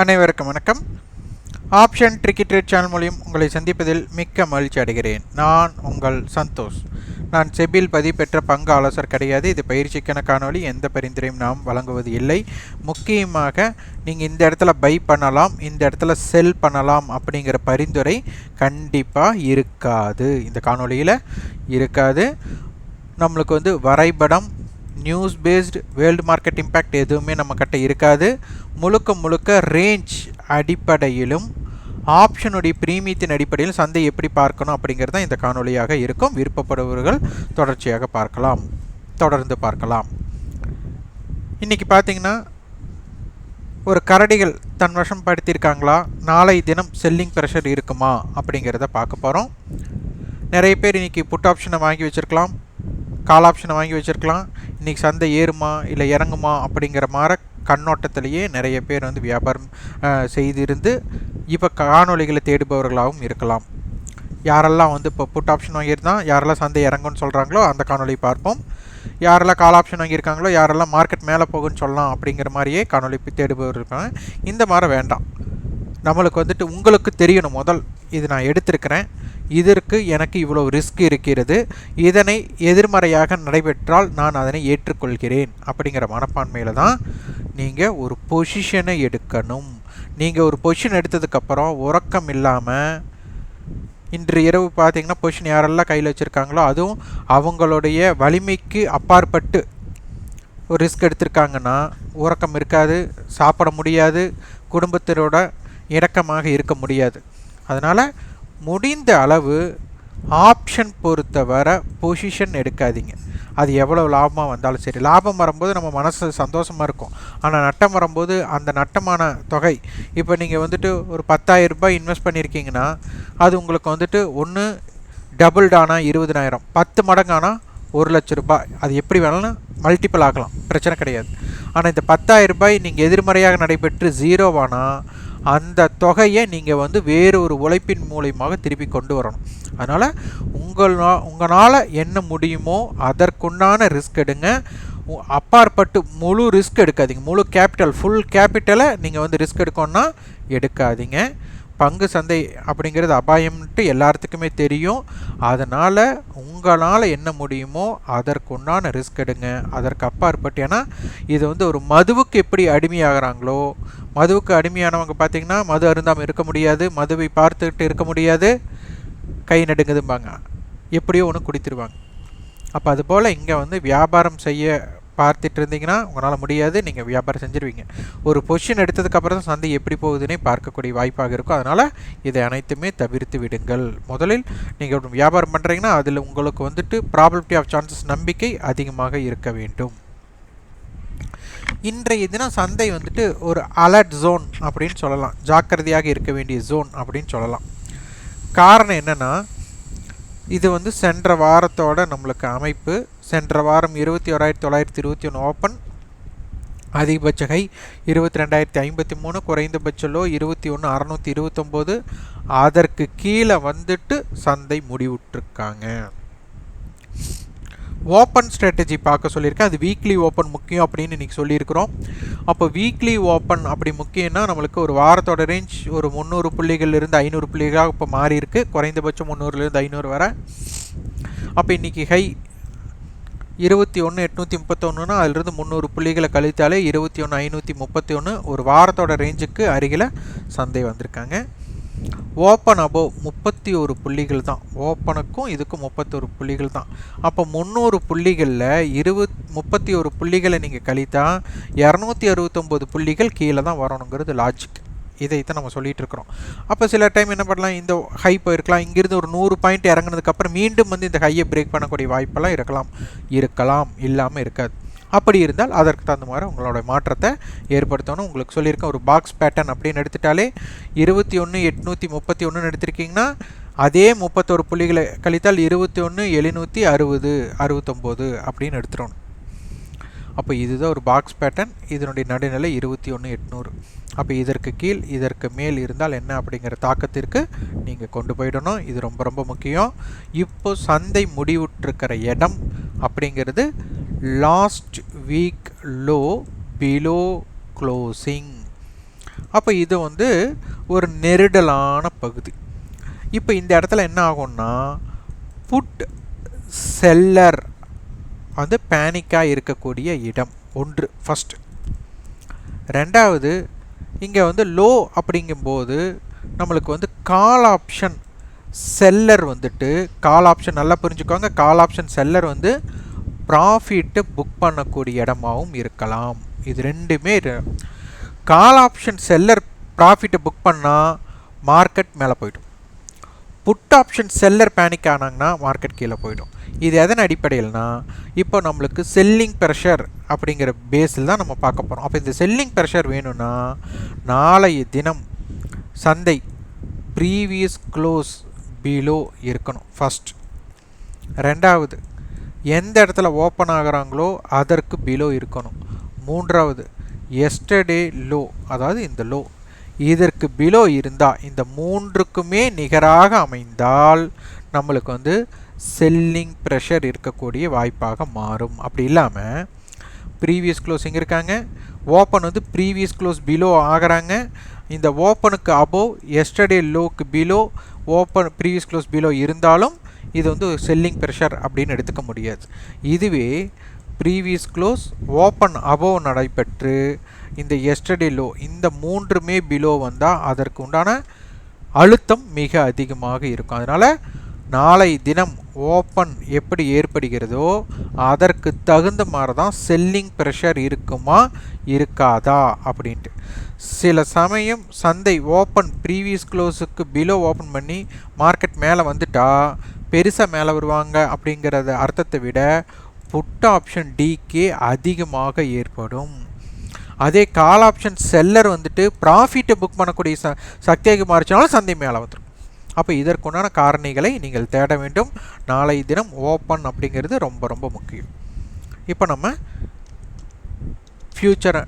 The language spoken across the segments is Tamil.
அனைவருக்கும் வணக்கம். ஆப்ஷன் ட்ரிக்கி ட்ரேட் சேனல் மூலியம் உங்களை சந்திப்பதில் மிக்க மகிழ்ச்சி அடைகிறேன். நான் உங்கள் சந்தோஷ். நான் செபில் பதிப்பெற்ற பங்கு ஆலோசர் கிடையாது. இது பயிற்சிக்கான காணொளி. எந்த பரிந்துரையும் நாம் வழங்குவது இல்லை. முக்கியமாக நீங்கள் இந்த இடத்துல பை பண்ணலாம் இந்த இடத்துல செல் பண்ணலாம் அப்படிங்கிற பரிந்துரை கண்டிப்பாக இருக்காது. இந்த காணொளியில் இருக்காது. நம்மளுக்கு வந்து வரைபடம் news based world market impact எதுவுமே நம்மக்கிட்ட இருக்காது. முழுக்க முழுக்க ரேஞ்ச் அடிப்படையிலும் ஆப்ஷனுடைய பிரீமியத்தின் அடிப்படையில் சந்தை எப்படி பார்க்கணும் அப்படிங்கிறது தான் இந்த காணொலியாக இருக்கும். விருப்பப்படுபவர்கள் தொடர்ச்சியாக பார்க்கலாம். தொடர்ந்து பார்க்கலாம். இன்றைக்கி பார்த்தீங்கன்னா ஒரு கரடிகள் தன் வசம் படுத்தியிருக்காங்களா நாளை தினம் செல்லிங் ப்ரெஷர் இருக்குமா அப்படிங்கிறத பார்க்க போகிறோம் நிறைய பேர் இன்றைக்கி புட் ஆப்ஷனை வாங்கி வச்சுருக்கலாம். கால் ஆப்ஷனை வாங்கி வச்சுருக்கலாம். இன்றைக்கி சந்தை ஏறுமா இல்லை இறங்குமா அப்படிங்கிற மாதிரி கண்ணோட்டத்திலேயே நிறைய பேர் வந்து வியாபாரம் செய்திருந்து இப்போ காணொளிகளை தேடுபவர்களாகவும் இருக்கலாம். யாரெல்லாம் வந்து இப்போ புட் ஆப்ஷன் வாங்கியிருந்தான் யாரெல்லாம் சந்தை இறங்கும்னு சொல்கிறாங்களோ அந்த காணொளி பார்ப்போம். யாரெல்லாம் கால் ஆப்ஷன் வாங்கியிருக்காங்களோ யாரெல்லாம் மார்க்கெட் மேலே போகுன்னு சொல்லலாம் அப்படிங்கிற மாதிரியே காணொளி தேடுபவர் இருக்காங்க. இந்த மாதிரி வேண்டாம். நம்மளுக்கு வந்துட்டு உங்களுக்கு தெரியணும் முதல். இது நான் எடுத்திருக்கிறேன். இதற்கு எனக்கு இவ்வளோ ரிஸ்க் இருக்கிறது. இதனை எதிர்மறையாக நடைபெற்றால் நான் அதனை ஏற்றுக்கொள்கிறேன். அப்படிங்கிற மனப்பான்மையில் தான் நீங்கள் ஒரு பொசிஷனை எடுக்கணும். நீங்கள் ஒரு பொசிஷன் எடுத்ததுக்கப்புறம் உறக்கம் இல்லாமல் இன்று இரவு பார்த்தீங்கன்னா பொசிஷன் யாரெல்லாம் கையில் வச்சுருக்காங்களோ அதுவும் அவங்களுடைய வலிமைக்கு அப்பாற்பட்டு ஒரு ரிஸ்க் எடுத்திருக்காங்கன்னா உறக்கம் இருக்காது சாப்பிட முடியாது குடும்பத்தினோட இணக்கமாக இருக்க முடியாது. அதனால் முடிந்த அளவு ஆப்ஷன் பொறுத்தவரை பொசிஷன் எடுக்காதீங்க. அது எவ்வளோ லாபமாக வந்தாலும் சரி. லாபம் வரும்போது நம்ம மனசு சந்தோஷமாக இருக்கும். ஆனால் நட்டம் வரும்போது அந்த நட்டமான தொகை இப்போ நீங்கள் வந்துட்டு ஒரு 10000 ரூபாய் இன்வெஸ்ட் பண்ணியிருக்கீங்கன்னா அது உங்களுக்கு வந்துட்டு ஒன்று டபுள்டானா இருபதினாயிரம் இருபதனாயிரம் பத்து மடங்கானா ஒரு லட்ச ரூபாய். அது எப்படி வேணாலும் மல்டிபிள் ஆகலாம் பிரச்சனை கிடையாது. ஆனால் இந்த 10000 ரூபாய் நீங்கள் எதிர்மறையாக நடைபெற்று ஜீரோவானா அந்த தொகையை நீங்கள் வந்து வேறு ஒரு உழைப்பின் மூலியமாக திருப்பி கொண்டு வரணும். அதனால் உங்கள் உங்களால் என்ன முடியுமோ அதற்குண்டான ரிஸ்க் எடுங்க. உ- அப்பாற்பட்டு முழு ரிஸ்க் எடுக்காதீங்க. முழு கேபிட்டல் ஃபுல் கேபிட்டலை நீங்கள் வந்து ரிஸ்க் எடுக்கணும்னா எடுக்காதீங்க. பங்கு சந்தை அப்படிங்கிறது அபாயம்ன்ட்டு எல்லாத்துக்குமே தெரியும். அதனால் உங்களால் என்ன முடியுமோ அதற்குண்டான ரிஸ்க் எடுங்க. அதற்கு அப்பாற்பட்டு ஏன்னா இது வந்து ஒரு மதுவுக்கு எப்படி அடிமையாகிறாங்களோ மதுவுக்கு அடிமையானவங்க பார்த்தீங்கன்னா மது அருந்தாமல் இருக்க முடியாது மதுவை பார்த்துக்கிட்டு இருக்க முடியாது கை நடுங்குதும்பாங்க. எப்படியோ ஒன்று குடித்துருவாங்க. அப்போ அதுபோல் இங்கே வந்து வியாபாரம் செய்ய பார்த்துட்டு இருந்தீங்கன்னா உங்களால் முடியாது நீங்கள் வியாபாரம் செஞ்சுருவீங்க. ஒரு பொசிஷன் எடுத்ததுக்கப்புறம் தான் சந்தை எப்படி போகுதுன்னே பார்க்கக்கூடிய வாய்ப்பாக இருக்கும். அதனால் இதை அனைத்துமே தவிர்த்து விடுங்கள். முதலில் நீங்கள் வியாபாரம் பண்ணுறீங்கன்னா அதில் உங்களுக்கு வந்துட்டு ப்ராபபிலிட்டி ஆஃப் சான்சஸ் நம்பிக்கை அதிகமாக இருக்க வேண்டும். இன்றைய தினம் சந்தை வந்துட்டு ஒரு அலர்ட் ஜோன் அப்படின்னு சொல்லலாம். ஜாக்கிரதையாக இருக்க வேண்டிய ஜோன் அப்படின்னு சொல்லலாம். காரணம் என்னென்னா இது வந்து சென்ற வாரத்தோட நம்மளுக்கு அமைப்பு. சென்ற வாரம் இருபத்தி ஓராயிரத்தி தொள்ளாயிரத்தி இருபத்தி ஒன்று ஓப்பன் அதிகபட்ச ஹை இருபத்தி ரெண்டாயிரத்தி ஐம்பத்தி மூணு குறைந்தபட்ச லோ இருபத்தி ஒன்று அறநூற்றி இருபத்தொம்போது. அதற்கு கீழே வந்துட்டு சந்தை முடிவுற்றிருக்காங்க. ஓப்பன் ஸ்ட்ராட்டஜி பார்க்க சொல்லியிருக்கேன். அது வீக்லி ஓப்பன் முக்கியம் அப்படின்னு இன்றைக்கி சொல்லியிருக்கிறோம். அப்போ வீக்லி ஓப்பன் அப்படி முக்கியம்னா நம்மளுக்கு ஒரு வாரத்தோட ரேஞ்ச் ஒரு முந்நூறு புள்ளிகள்லேருந்து ஐநூறு புள்ளிகளாக இப்போ மாறி இருக்கு குறைந்தபட்சம் முந்நூறுலேருந்து ஐநூறு வரை. அப்போ இன்றைக்கி ஹை இருபத்தி ஒன்று எட்நூற்றி முப்பத்தொன்றுனா அதிலிருந்து முந்நூறு புள்ளிகளை கழித்தாலே இருபத்தி ஒன்று ஐநூற்றி முப்பத்தி ஒன்று ஒரு வாரத்தோட ரேஞ்சுக்கு அருகில் சந்தை வந்திருக்காங்க. ஓப்பன் அபோவ் முப்பத்தி ஒரு புள்ளிகள் தான். ஓப்பனுக்கும் இதுக்கும் முப்பத்தொரு புள்ளிகள் தான். அப்போ முந்நூறு புள்ளிகளில் இருபத் முப்பத்தி ஒரு புள்ளிகளை நீங்கள் கழித்தா இரநூத்தி அறுபத்தொம்போது புள்ளிகள் கீழே தான் வரணுங்கிறது லாஜிக் இதை தான் நம்ம சொல்லிட்டு இருக்கிறோம். அப்போ சில டைம் என்ன பண்ணலாம்? இந்த ஹை போயிருக்கலாம் இங்கிருந்து ஒரு நூறு பாயிண்ட் இறங்குனதுக்கப்புறம் மீண்டும் வந்து இந்த ஹையை பிரேக் பண்ணக்கூடிய வாய்ப்பெல்லாம் இருக்கலாம். இருக்கலாம். இல்லாமல் இருக்காது. அப்படி இருந்தால் அதற்கு தகுந்த மாதிரி உங்களோட மாற்றத்தை ஏற்படுத்தணும். உங்களுக்கு சொல்லியிருக்கேன் ஒரு பாக்ஸ் பேட்டர்ன் அப்படின்னு எடுத்துட்டாலே இருபத்தி ஒன்று எட்நூற்றி முப்பத்தி ஒன்றுன்னு எடுத்திருக்கீங்கன்னா அதே முப்பத்தொரு புள்ளிகளை கழித்தால் இருபத்தி ஒன்று எழுநூற்றி அறுபது அறுபத்தொம்போது அப்படின்னு எடுத்துடணும். அப்போ இதுதான் ஒரு பாக்ஸ் பேட்டர்ன் இதனுடைய நடுநிலை இருபத்தி ஒன்று எட்நூறு. அப்போ இதற்கு கீழ் இதற்கு மேல் இருந்தால் என்ன அப்படிங்கிற தாக்கத்திற்கு நீங்கள் கொண்டு போயிடணும். இது ரொம்ப ரொம்ப முக்கியம். இப்போ சந்தை முடிவுற்றிருக்கிற இடம் அப்படிங்கிறது last week low below closing அப்போ இது வந்து ஒரு நெருடலான பகுதி. இப்போ இந்த இடத்துல என்ன ஆகும்னா புட் செல்லர் வந்து பேனிக்காக இருக்கக்கூடிய இடம் ஒன்று ஃபஸ்ட்டு ரெண்டாவது இங்கே வந்து லோ அப்படிங்கும்போது நம்மளுக்கு வந்து கால் ஆப்ஷன் செல்லர் வந்துட்டு கால் ஆப்ஷன் நல்லா புரிஞ்சுக்கோங்க. கால் ஆப்ஷன் செல்லர் வந்து ப்ராஃபிட்டு புக் பண்ணக்கூடிய இடமாகவும் இருக்கலாம். இது ரெண்டுமே கால் ஆப்ஷன் செல்லர் ப்ராஃபிட்டை புக் பண்ணால் மார்க்கெட் மேலே போய்டும். புட் ஆப்ஷன் செல்லர் பேனிக் ஆனாங்கன்னா மார்க்கெட் கீழே போயிடும். இது எதன் அடிப்படையில்னா இப்போ நம்மளுக்கு செல்லிங் ப்ரெஷர் அப்படிங்கிற பேஸில் தான் நம்ம பார்க்க போகிறோம் அப்போ இந்த செல்லிங் ப்ரெஷர் வேணும்னா நாளைய தினம் சந்தை ப்ரீவியஸ் க்ளோஸ் பிலோ இருக்கணும். ஃபஸ்ட் ரெண்டாவது எந்த இடத்துல ஓப்பன் ஆகிறாங்களோ அதற்கு பிலோ இருக்கணும். மூன்றாவது எஸ்டர்டே லோ அதாவது இந்த லோ இதற்கு பிலோ இருந்தால் இந்த மூன்றுக்குமே நிகராக அமைந்தால் நம்மளுக்கு வந்து செல்லிங் ப்ரெஷர் இருக்கக்கூடிய வாய்ப்பாக மாறும். அப்படி இல்லாமல் ப்ரீவியஸ் க்ளோஸிங் இருக்காங்க? ஓப்பன் வந்து ப்ரீவியஸ் க்ளோஸ் பிலோ ஆகிறாங்க. இந்த ஓப்பனுக்கு above yesterday log below open previous close below இருந்தாலும் இது வந்து செல்லிங் ப்ரெஷர் அப்படின்னு எடுத்துக்க முடியாது. இதுவே ப்ரீவியஸ் க்ளோஸ் ஓப்பன் அபோவ் நடைபெற்று இந்த எஸ்டடி லோ இந்த மூன்றுமே பிலோ வந்தால் அதற்கு உண்டான அழுத்தம் மிக அதிகமாக இருக்கும். அதனால் நாளை தினம் ஓப்பன் எப்படி ஏற்படுகிறதோ அதற்கு தகுந்த மாதிரி தான் செல்லிங் ப்ரெஷர் இருக்குமா இருக்காதா அப்படின்ட்டு. சில சமயம் சந்தை ஓப்பன் ப்ரீவியஸ் க்ளோஸுக்கு பிலோ ஓப்பன் பண்ணி மார்க்கெட் மேலே வந்துட்டா பெருசாக மேலே வருவாங்க அப்படிங்கிறத அர்த்தத்தை விட புட் ஆப்ஷன் டிகே அதிகமாக ஏற்படும். அதே கால் ஆப்ஷன் செல்லர் வந்துட்டு ப்ராஃபிட்டை புக் பண்ணக்கூடிய ச சக்தியாக மாறிச்சாலும் சந்தை மேலே வந்துடும் அப்போ இதற்குண்டான காரணிகளை நீங்கள் தேட வேண்டும். நாளை தினம் ஓப்பன் அப்படிங்கிறது ரொம்ப ரொம்ப முக்கியம். இப்போ நம்ம ஃப்யூச்சரை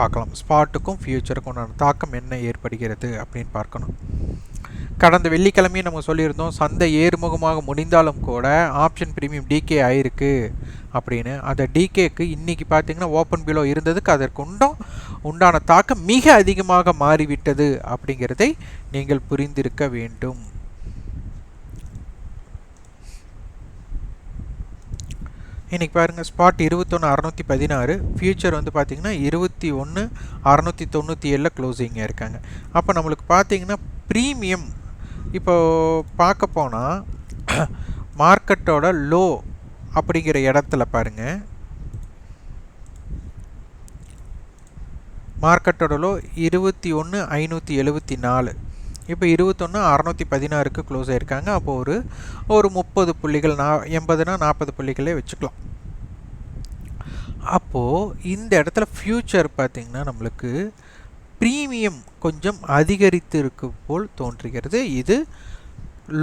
பார்க்கலாம். ஸ்பாட்டுக்கும் ஃப்யூச்சருக்கும் உண்டான தாக்கம் என்ன ஏற்படுகிறது அப்படின்னு பார்க்கணும். கடந்த வெள்ளிக்கிழமையும் நம்ம சொல்லியிருந்தோம் சந்தை ஏறுமுகமாக முடிந்தாலும் கூட ஆப்ஷன் ப்ரீமியம் டிகே ஆயிருக்கு அப்படின்னு. அந்த டிகேக்கு இன்றைக்கி பார்த்திங்கன்னா ஓப்பன் பிலோ இருந்ததுக்கு அதற்குண்டும் உண்டான தாக்கம் மிக அதிகமாக மாறிவிட்டது அப்படிங்கிறதை நீங்கள் புரிந்திருக்க வேண்டும். இன்றைக்கி பாருங்கள் ஸ்பாட் இருபத்தொன்று அறநூற்றி பதினாறு. ஃபியூச்சர் வந்து பார்த்திங்கன்னா இருபத்தி ஒன்று அறநூற்றி தொண்ணூற்றி ஏழில் க்ளோசிங்காக இருக்காங்க. அப்போ நம்மளுக்கு பார்த்திங்கன்னா ப்ரீமியம் இப்போ பார்க்க போனால் மார்க்கெட்டோட லோ அப்படிங்கிற இடத்துல பாருங்கள் மார்க்கெட்டோட லோ இருபத்தி ஒன்று ஐநூற்றி எழுபத்தி நாலு. இப்போ இருபத்தொன்று அறநூற்றி பதினாறுக்கு க்ளோஸ் ஆகிருக்காங்க அப்போ ஒரு ஒரு முப்பது புள்ளிகள் நா எண்பதுனா நாற்பது புள்ளிகளே வச்சுக்கலாம். அப்போது இந்த இடத்துல ஃப்யூச்சர் பார்த்திங்கன்னா நம்மளுக்கு ப்ரீமியம் கொஞ்சம் அதிகரித்து இருக்கு போல் தோன்றுகிறது. இது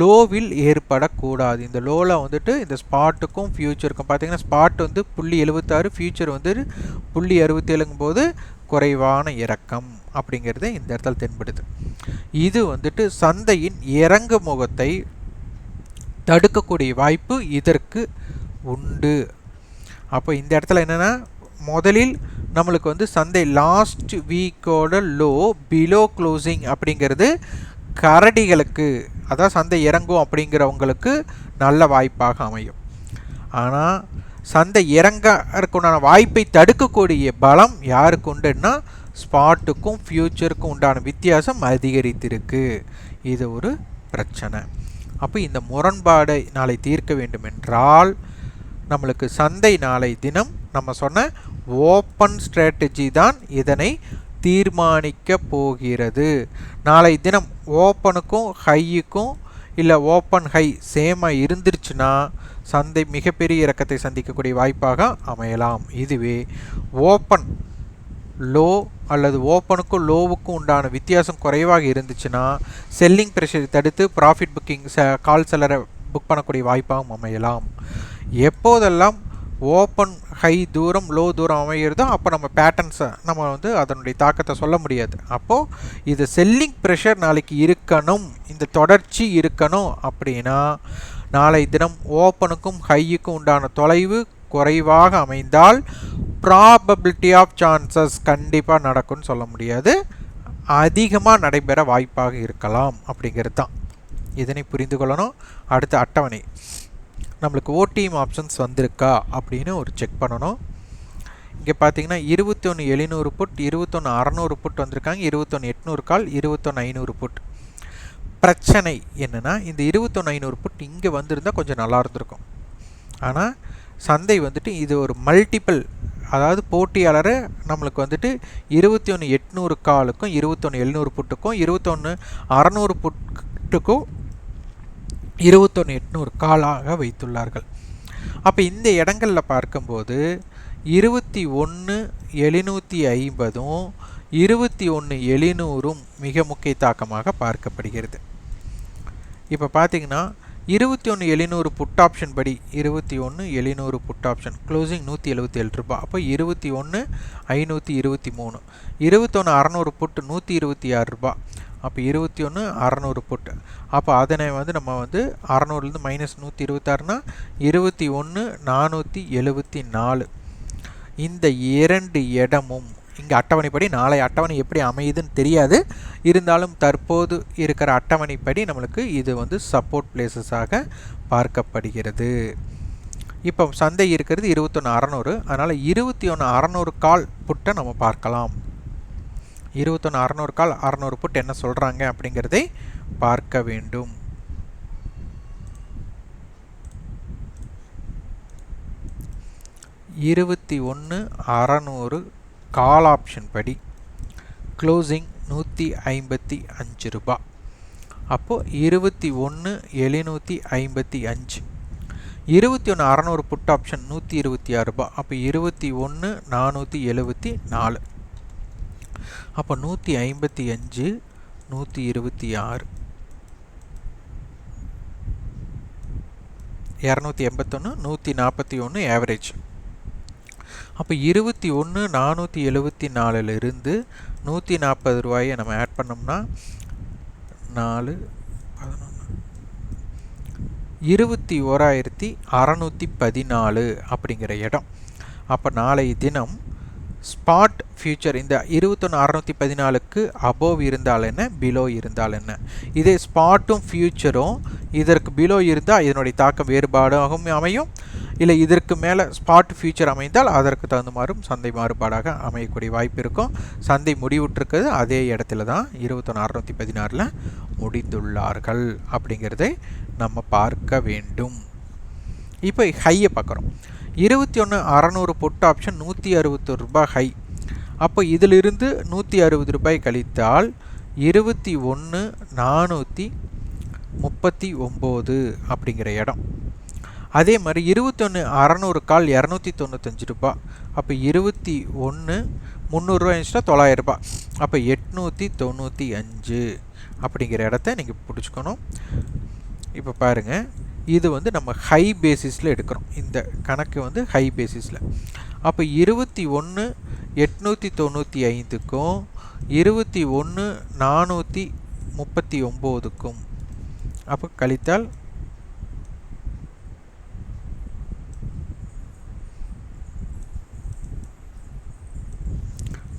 லோவில் ஏற்படக்கூடாது. இந்த லோவில் வந்துட்டு இந்த ஸ்பாட்டுக்கும் ஃப்யூச்சருக்கும் பார்த்தீங்கன்னா ஸ்பாட் வந்து புள்ளி எழுபத்தாறு ஃப்யூச்சர் வந்து புள்ளி அறுபத்தேழுங்கும் போது குறைவான இறக்கம். அப்படிங்கிறது இந்த இடத்துல தென்படுது. இது வந்துட்டு சந்தையின் இறங்கு முகத்தை தடுக்கக்கூடிய வாய்ப்பு இதற்கு உண்டு. அப்போ இந்த இடத்துல என்னென்னா முதலில் நம்மளுக்கு வந்து சந்தை லாஸ்ட் வீக்கோட லோ பிலோ க்ளோசிங் அப்படிங்கிறது கரடிகளுக்கு அதான் சந்தை இறங்கும் அப்படிங்கிறவங்களுக்கு நல்ல வாய்ப்பாக அமையும். ஆனால் சந்தை இறங்க உண்டான வாய்ப்பை தடுக்கக்கூடிய பலம் யாருக்கு உண்டுன்னா ஸ்பாட்டுக்கும் ஃப்யூச்சருக்கும் உண்டான வித்தியாசம் அதிகரித்திருக்கு. இது ஒரு பிரச்சனை. அப்போ இந்த முரண்பாடை நாளை தீர்க்க வேண்டும் என்றால் நம்மளுக்கு சந்தை நாளை தினம் நம்ம சொன்ன ஓப்பன் ஸ்ட்ராட்டஜி தான் இதனை தீர்மானிக்க போகிறது. நாளை தினம் ஓப்பனுக்கும் ஹையுக்கும் இல்லை ஓப்பன் ஹை சேமாக இருந்துருச்சுன்னா சந்தை மிகப்பெரிய இறக்கத்தை சந்திக்கக்கூடிய வாய்ப்பாக அமையலாம். இதுவே ஓப்பன் லோ அல்லது ஓப்பனுக்கும் லோவுக்கும் உண்டான வித்தியாசம் குறைவாக இருந்துச்சுன்னா செல்லிங் ப்ரெஷரை தடுத்து ப்ராஃபிட் புக்கிங் ச கால் செல்லரை புக் பண்ணக்கூடிய வாய்ப்பாகவும் அமையலாம். எப்போதெல்லாம் ஓப்பன் ஹை தூரம் லோ தூரம் அமைகிறதோ அப்போ நம்ம பேட்டர்ன்ஸை நம்ம வந்து அதனுடைய தாக்கத்தை சொல்ல முடியாது. அப்போது இது செல்லிங் ப்ரெஷர் நாளைக்கு இருக்கணும் இந்த தொடர்ச்சி இருக்கணும் அப்படின்னா நாளை தினம் ஓப்பனுக்கும் ஹையுக்கும் உண்டான தொலைவு குறைவாக அமைந்தால் ப்ராபபிலிட்டி ஆஃப் சான்சஸ் கண்டிப்பாக நடக்கும்னு சொல்ல முடியாது. அதிகமாக நடைபெற வாய்ப்பாக இருக்கலாம் அப்படிங்கிறது தான். இதனை புரிந்து கொள்ளணும். அடுத்த அட்டவணை. நம்மளுக்கு ஓடிஎம் ஆப்ஷன்ஸ் வந்திருக்கா அப்படின்னு ஒரு செக் பண்ணணும். இங்கே பார்த்தீங்கன்னா இருபத்தி ஒன்று எழுநூறு புட் இருபத்தொன்று அறநூறு புட் வந்திருக்காங்க. இருபத்தொன்று எட்நூறு கால் இருபத்தொன்று ஐநூறு புட் பிரச்சனை என்னென்னா இந்த இருபத்தொன்று ஐநூறு புட் இங்கே வந்திருந்தால் கொஞ்சம் நல்லா இருந்திருக்கும். ஆனால் சந்தை வந்துட்டு இது ஒரு மல்டிபிள் அதாவது போட்டியாளர் நம்மளுக்கு வந்துட்டு இருபத்தி ஒன்று எட்நூறு காலுக்கும் இருபத்தொன்று எழுநூறு புட்டுக்கும் இருபத்தொன்று அறநூறு புட்டுக்கும் இருபத்தொன்று எட்நூறு காலாக வைத்துள்ளார்கள். அப்போ இந்த இடங்களில் பார்க்கும்போது இருபத்தி ஒன்று எழுநூற்றி ஐம்பதும் இருபத்தி ஒன்று எழுநூறும் மிக முக்கிய தாக்கமாக பார்க்கப்படுகிறது. இப்போ பார்த்தீங்கன்னா இருபத்தி ஒன்று எழுநூறு புட் ஆப்ஷன் படி இருபத்தி ஒன்று எழுநூறு புட் ஆப்ஷன் க்ளோசிங் நூற்றி எழுபத்தி ஏழு ரூபாய் அப்போ இருபத்தி ஒன்று ஐநூற்றி இருபத்தி மூணு. இருபத்தொன்று அறநூறு புட்டு நூற்றி இருபத்தி ஆறு ரூபாய் அப்போ இருபத்தி ஒன்று அறநூறு புட்டு அப்போ அதனை வந்து நம்ம வந்து அறநூறுலேருந்து மைனஸ் நூற்றி இருபத்தாறுனா இருபத்தி ஒன்று நானூற்றி எழுபத்தி நாலு. இந்த இரண்டு இடமும் இங்கே அட்டவணைப்படி நாளை அட்டவணை எப்படி அமையுதுன்னு தெரியாது. இருந்தாலும் தற்போது இருக்கிற அட்டவணைப்படி நம்மளுக்கு இது வந்து சப்போர்ட் பிளேசஸாக பார்க்கப்படுகிறது. இப்போ சந்தை இருக்கிறது இருபத்தொன்று அறநூறு. அதனால் இருபத்தி ஒன்று அறநூறு கால் புட்டை நம்ம பார்க்கலாம். இருபத்தொன்று அறநூறு கால் அறநூறு புட் என்ன சொல்கிறாங்க அப்படிங்கிறதை பார்க்க வேண்டும். இருபத்தி ஒன்று அறநூறு கால் ஆப்ஷன் படி க்ளோசிங் நூற்றி ஐம்பத்தி அஞ்சு ரூபா. அப்போது இருபத்தி ஒன்று எழுநூற்றி ஐம்பத்தி அஞ்சு. இருபத்தி ஒன்று அறநூறு புட் ஆப்ஷன் நூற்றி இருபத்தி ஆறு ரூபா. அப்போ இருபத்தி ஒன்று நானூற்றி எழுபத்தி நாலு. அப்போ நூற்றி ஐம்பத்தி அஞ்சு நூற்றி இருபத்தி ஆறு. இரநூத்தி எண்பத்தொன்று நூற்றி நாற்பத்தி ஒன்று ஆவரேஜ் அப்போ இருபத்தி ஒன்று நானூற்றி எழுபத்தி நாலுலேருந்து நூற்றி நாற்பது ரூபாயை நம்ம ஆட் பண்ணோம்னா நாலு பதினொன்று இருபத்தி ஓராயிரத்தி அறநூற்றி பதினாலு அப்படிங்கிற இடம். அப்போ நாளை தினம் ஸ்பாட் ஃபியூச்சர் இந்த இருபத்தொன்று அறநூற்றி பதினாலுக்கு அபோவ் இருந்தால் என்ன? பிலோ இருந்தால் என்ன? இதே ஸ்பாட்டும் ஃபியூச்சரும் இதற்கு பிலோ இருந்தால் இதனுடைய தாக்கம் வேறுபாடாகவும் அமையும். இல்லை இதற்கு மேலே ஸ்பாட் ஃபியூச்சர் அமைந்தால் அதற்கு தகுந்த சந்தை மாறுபாடாக அமையக்கூடிய வாய்ப்பு இருக்கும். சந்தை முடிவுற்றிருக்கிறது. அதே இடத்துல தான் இருபத்தொன்று அறநூற்றி பதினாறில் முடிந்துள்ளார்கள் அப்படிங்கிறதை நம்ம பார்க்க வேண்டும். இப்போ ஹையை பார்க்குறோம். இருபத்தி ஒன்று அறநூறு பொட்டு ஆப்ஷன் நூற்றி அறுபத்தொரு ரூபாய் ஹை அப்போ இதிலிருந்து நூற்றி அறுபது ரூபாய் கழித்தால் இருபத்தி ஒன்று நானூற்றி முப்பத்தி ஒம்பது அப்படிங்கிற இடம். அதே மாதிரி இருபத்தொன்று அறநூறு கால் இரநூத்தி தொண்ணூத்தஞ்சு ரூபா அப்போ இருபத்தி ஒன்று முந்நூறுரூவா இருந்துச்சுன்னா தொள்ளாயிரரூபா அப்போ எட்நூற்றி தொண்ணூற்றி அஞ்சு அப்படிங்கிற இடத்த நீங்கள் பிடிச்சிக்கணும். இப்போ பாருங்கள் இது வந்து நம்ம ஹை பேசிஸில் எடுக்கிறோம். இந்த கணக்கு வந்து ஹை பேசிஸில் அப்போ இருபத்தி ஒன்று எட்நூற்றி தொண்ணூற்றி ஐந்துக்கும் இருபத்தி ஒன்று நானூற்றி முப்பத்தி ஒம்போதுக்கும். அப்போ கழித்தால்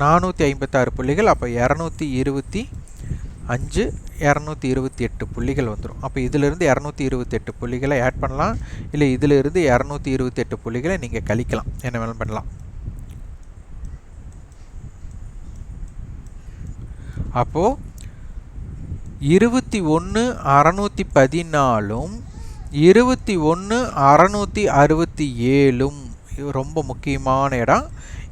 நானூற்றி ஐம்பத்தாறு புள்ளிகள் அப்போ இரநூத்தி இருபத்தி அஞ்சு இரநூத்தி இருபத்தி எட்டு புள்ளிகள் வந்துடும் அப்போ இதிலிருந்து இரநூத்தி இருபத்தெட்டு புள்ளிகளை ஆட் பண்ணலாம். இல்லை இதிலிருந்து இரநூத்தி இருபத்தி எட்டு புள்ளிகளை நீங்கள் கழிக்கலாம். என்ன வேணாலும் பண்ணலாம். அப்போது இருபத்தி ஒன்று அறநூற்றி பதினாலும் இருபத்தி ஒன்று அறநூற்றி அறுபத்தி ஏழும் ரொம்ப முக்கியமான இடம்.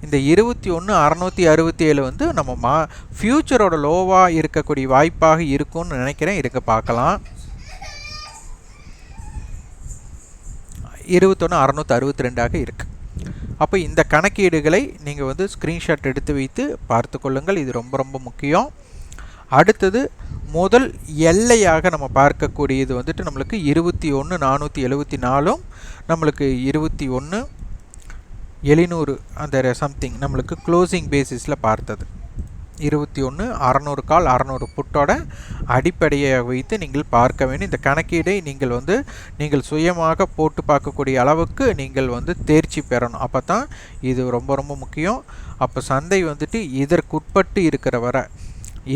இந்த இருபத்தி ஒன்று அறநூற்றி அறுபத்தி ஏழு வந்து நம்ம மா ஃப்யூச்சரோட லோவாக இருக்கக்கூடிய வாய்ப்பாக இருக்கும்னு நினைக்கிறேன். இருக்க பார்க்கலாம். இருபத்தொன்று அறநூற்றி அறுபத்தி ரெண்டாக இருக்குது அப்போ இந்த கணக்கீடுகளை நீங்கள் வந்து ஸ்க்ரீன்ஷாட் எடுத்து வைத்து பார்த்து கொள்ளுங்கள். இது ரொம்ப ரொம்ப முக்கியம். அடுத்தது முதல் எல்லையாக நம்ம பார்க்கக்கூடியது வந்துட்டு நம்மளுக்கு இருபத்தி ஒன்று நானூற்றி எழுபத்தி நாலும் நம்மளுக்கு இருபத்தி ஒன்று எழுநூறு அந்த சம்திங் நம்மளுக்கு க்ளோசிங் பேசிஸில் பார்த்தது. இருபத்தி ஒன்று அறநூறு கால் அறநூறு புட்டோட அடிப்படையை வைத்து நீங்கள் பார்க்க வேண்டும். இந்த கணக்கீடை நீங்கள் வந்து நீங்கள் சுயமாக போட்டு பார்க்கக்கூடிய அளவுக்கு நீங்கள் வந்து தேர்ச்சி பெறணும். அப்போ தான் இது ரொம்ப ரொம்ப முக்கியம். அப்போ சந்தை வந்துட்டு இதற்குட்பட்டு இருக்கிற வரை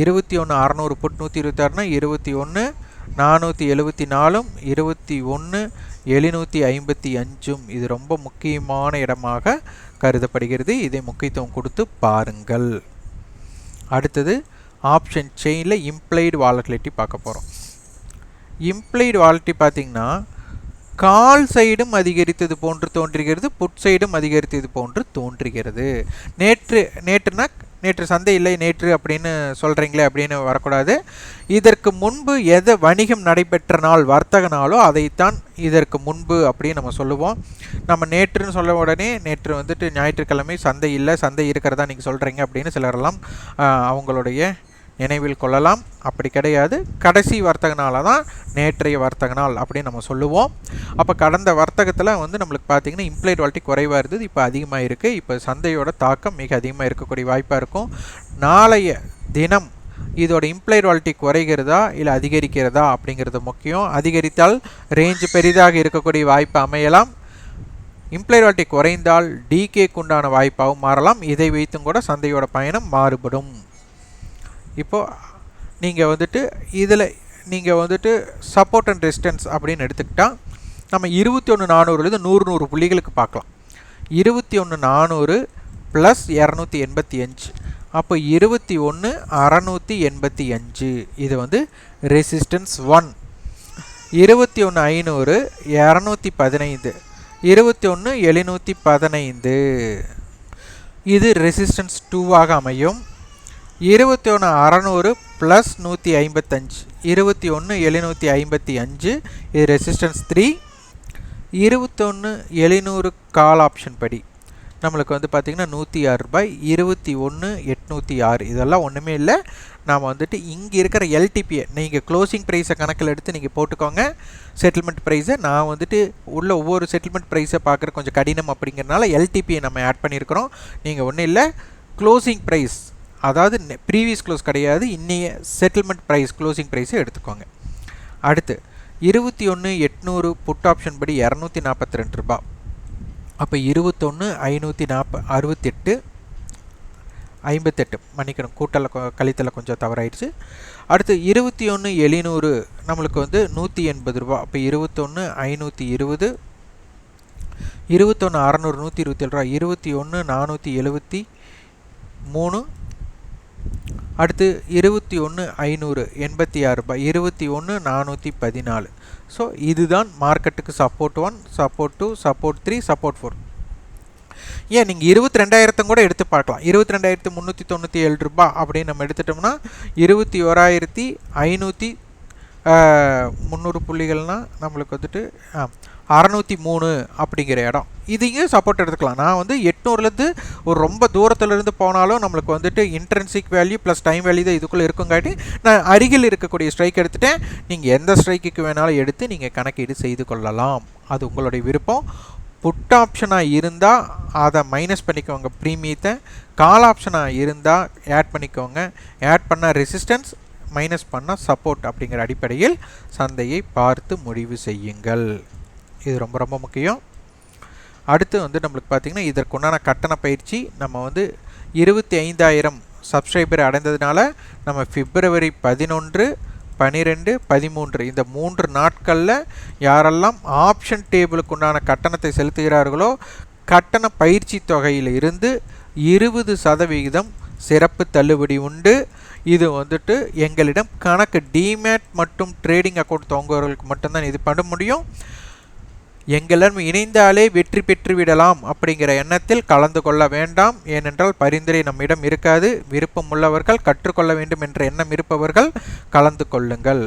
இருபத்தி ஒன்று அறநூறு புட் நூற்றி இருபத்தாறுனா இருபத்தி ஒன்று நானூற்றி எழுபத்தி நாலும் இருபத்தி ஒன்று எழுநூற்றி ஐம்பத்தி அஞ்சும் இது ரொம்ப முக்கியமான இடமாக கருதப்படுகிறது. இதை முக்கியத்துவம் கொடுத்து பாருங்கள். அடுத்தது ஆப்ஷன் செயினில் இம்ப்ளைடு வாலட்டிலிட்டி பார்க்க போகிறோம் இம்ப்ளைடு வாலட்டி பார்த்திங்கன்னா கால் சைடும் அதிகரித்தது போன்று தோன்றுகிறது புட் சைடும் அதிகரித்தது போன்று தோன்றுகிறது. நேற்று நேற்றுனா நேற்று சந்தை இல்லை நேற்று அப்படின்னு சொல்கிறீங்களே அப்படின்னு வரக்கூடாது. இதற்கு முன்பு எதை வணிகம் நடைபெற்ற நாள் வர்த்தக நாளோ அதைத்தான் இதற்கு முன்பு அப்படின்னு நம்ம சொல்லுவோம். நம்ம நேற்றுன்னு சொல்ல உடனே நேற்று வந்துட்டு ஞாயிற்றுக்கிழமை சந்தை இல்லை சந்தை இருக்கிறதா நீங்கள் சொல்கிறீங்க அப்படின்னு சிலரெல்லாம் அவங்களுடைய நினைவில் கொள்ளலாம். அப்படி கிடையாது. கடைசி வர்த்தக நாளாக தான் நேற்றைய வர்த்தக நாள் அப்படின்னு நம்ம சொல்லுவோம். அப்போ கடந்த வர்த்தகத்தில் வந்து நம்மளுக்கு பார்த்தீங்கன்னா இம்ப்ளைட் வாலிட்டி குறைவாக இருந்தது. இப்போ அதிகமாக இருக்குது இப்போ சந்தையோட தாக்கம் மிக அதிகமாக இருக்கக்கூடிய வாய்ப்பாக இருக்கும். நாளைய தினம் இதோட இம்ப்ளைட் வால்ட்டி குறைகிறதா? இல்லை அதிகரிக்கிறதா? அப்படிங்கிறது முக்கியம். அதிகரித்தால் ரேஞ்சு பெரிதாக இருக்கக்கூடிய வாய்ப்பு அமையலாம். இம்ப்ளைட் வால்ட்டி குறைந்தால் டிகேக்கு உண்டான வாய்ப்பாகவும் மாறலாம். இதை வைத்தும் கூட சந்தையோட பயணம் மாறுபடும். இப்போது நீங்கள் வந்துட்டு இதில் நீங்கள் வந்துட்டு சப்போர்ட் அண்ட் ரெசிஸ்டன்ஸ் அப்படின்னு எடுத்துக்கிட்டால் நம்ம இருபத்தி ஒன்று நானூறுலேருந்து நூறு நூறு புள்ளிகளுக்கு பார்க்கலாம். இருபத்தி ஒன்று நானூறு ப்ளஸ் இரநூத்தி எண்பத்தி அஞ்சு. அப்போ இருபத்தி ஒன்று அறநூற்றி எண்பத்தி அஞ்சு. இது வந்து ரெசிஸ்டன்ஸ் ஒன் இருபத்தி ஒன்று ஐநூறு இரநூத்தி பதினைந்து. இருபத்தி ஒன்று எழுநூற்றி பதினைந்து. இது ரெசிஸ்டன்ஸ் டூவாக அமையும். இருபத்தி ஒன்று அறநூறு ப்ளஸ் நூற்றி ஐம்பத்தஞ்சு. இருபத்தி ஒன்று எழுநூற்றி ஐம்பத்தி அஞ்சு. இது ரெசிஸ்டன்ஸ் த்ரீ இருபத்தொன்று எழுநூறு கால் ஆப்ஷன் படி. நம்மளுக்கு வந்து பார்த்திங்கன்னா நூற்றி ஆறு ரூபாய் இருபத்தி ஒன்று எட்நூற்றி ஆறு. இதெல்லாம் ஒன்றுமே இல்லை. நாம் வந்துட்டு இங்கே இருக்கிற எல்டிபியை நீங்கள் க்ளோசிங் ப்ரைஸை கணக்கில் எடுத்து நீங்கள் போட்டுக்கோங்க. செட்டில்மெண்ட் ப்ரைஸை நான் வந்துட்டு உள்ள ஒவ்வொரு செட்டில்மெண்ட் ப்ரைஸை பார்க்குற கொஞ்சம் கடினம் அப்படிங்கிறனால எல்டிபியை நம்ம ஆட் பண்ணியிருக்கிறோம். நீங்கள் ஒன்றும் இல்லை. க்ளோசிங் ப்ரைஸ் அதாவது ப்ரீவியஸ் க்ளோஸ் கிடையாது. இன்றைய செட்டில்மெண்ட் ப்ரைஸ் க்ளோசிங் ப்ரைஸை எடுத்துக்கோங்க. அடுத்து இருபத்தி ஒன்று எட்நூறு புட் ஆப்ஷன் படி இரநூத்தி நாற்பத்தி ரெண்டு ரூபா. அப்போ இருபத்தொன்று ஐநூற்றி நாற்ப அறுபத்தெட்டு ஐம்பத்தெட்டு. மன்னிக்கணும் கூட்டல கழித்தல கொஞ்சம் தவறாயிடுச்சு. அடுத்து இருபத்தி ஒன்று எழுநூறு நம்மளுக்கு வந்து நூற்றி எண்பது ரூபா. அப்போ இருபத்தொன்று ஐநூற்றி இருபது இருபத்தொன்று அறநூறு நூற்றி இருபத்தி ஏழு ரூபா. இருபத்தி ஒன்று நானூற்றி எழுபத்தி மூணு அடுத்து இருபத்தி ஒன்று ஐநூறு எண்பத்தி ஆறு ரூபாய் இருபத்தி ஒன்று நானூற்றி பதினாலு. ஸோ இதுதான் மார்க்கெட்டுக்கு support one support two support three support four ஏன் நீங்கள் இருபத்தி ரெண்டாயிரத்தம் கூட எடுத்து பார்க்கலாம். இருபத்தி ரெண்டாயிரத்தி முந்நூற்றி தொண்ணூற்றி ஏழு ரூபா அப்படின்னு நம்ம எடுத்துட்டோம்னா இருபத்தி ஓராயிரத்தி ஐநூற்றி முந்நூறு புள்ளிகள்னால் நம்மளுக்கு வந்துட்டு அறநூற்றி மூணு அப்படிங்கிற இடம். இதையும் சப்போர்ட் எடுத்துக்கலாம். நான் வந்து எட்நூறுலேருந்து ஒரு ரொம்ப தூரத்துலேருந்து போனாலும் நம்மளுக்கு வந்துட்டு intrinsic value plus time value தான் இதுக்குள்ளே இருக்குங்காட்டி நான் அருகில் இருக்கக்கூடிய ஸ்ட்ரைக் எடுத்துட்டேன். நீங்கள் எந்த ஸ்ட்ரைக்கு வேணாலும் எடுத்து நீங்கள் கணக்கீடு செய்து கொள்ளலாம். அது உங்களுடைய விருப்பம். புட் ஆப்ஷனாக இருந்தால் அதை மைனஸ் பண்ணிக்கோங்க ப்ரீமியத்தை கால் ஆப்ஷனாக இருந்தால் ஆட் பண்ணிக்கோங்க. ஆட் பண்ணால் ரெசிஸ்டன்ஸ் மைனஸ் பண்ணால் சப்போர்ட் அப்படிங்கிற அடிப்படையில் சந்தையை பார்த்து முடிவு செய்யுங்கள். இது ரொம்ப ரொம்ப முக்கியம். அடுத்து வந்து நம்மளுக்கு பார்த்திங்கன்னா இதற்குண்டான கட்டண பயிற்சி நம்ம வந்து இருபத்தி ஐந்தாயிரம் சப்ஸ்கிரைபர் அடைந்ததுனால நம்ம பிப்ரவரி பதினொன்று பனிரெண்டு பதிமூன்று இந்த மூன்று நாட்களில் யாரெல்லாம் ஆப்ஷன் டேபிளுக்கு உண்டான கட்டணத்தை செலுத்துகிறார்களோ கட்டண பயிற்சி தொகையில் இருந்து இருபது சதவிகிதம் சிறப்பு தள்ளுபடி உண்டு. இது வந்துட்டு எங்களிடம் கணக்கு டிமேட் மற்றும் ட்ரேடிங் அக்கௌண்ட் தொங்குவர்களுக்கு மட்டும்தான் இது பண்ண முடியும். எங்களுடன் இணைந்தாலே வெற்றி பெற்று விடலாம் அப்படிங்கிற எண்ணத்தில் கலந்து கொள்ள வேண்டாம். ஏனென்றால் பரிந்துரை நம்மிடம் இருக்காது. விருப்பம் உள்ளவர்கள் கற்றுக்கொள்ள வேண்டும் என்ற எண்ணம் இருப்பவர்கள் கலந்து கொள்ளுங்கள்.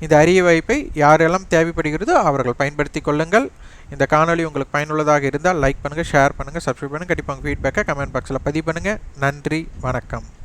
இந்த அரிய வாய்ப்பை யாரெல்லாம் தேவைப்படுகிறதோ அவர்கள் பயன்படுத்தி கொள்ளுங்கள். இந்த காணொலி உங்களுக்கு பயனுள்ளதாக இருந்தால் லைக் பண்ணுங்கள் ஷேர் பண்ணுங்கள் சப்ஸ்கிரைப் பண்ணுங்கள் கண்டிப்பாக ஃபீட்பேக்கை கமெண்ட் பாக்ஸில் பதிவு பண்ணுங்கள் நன்றி வணக்கம்.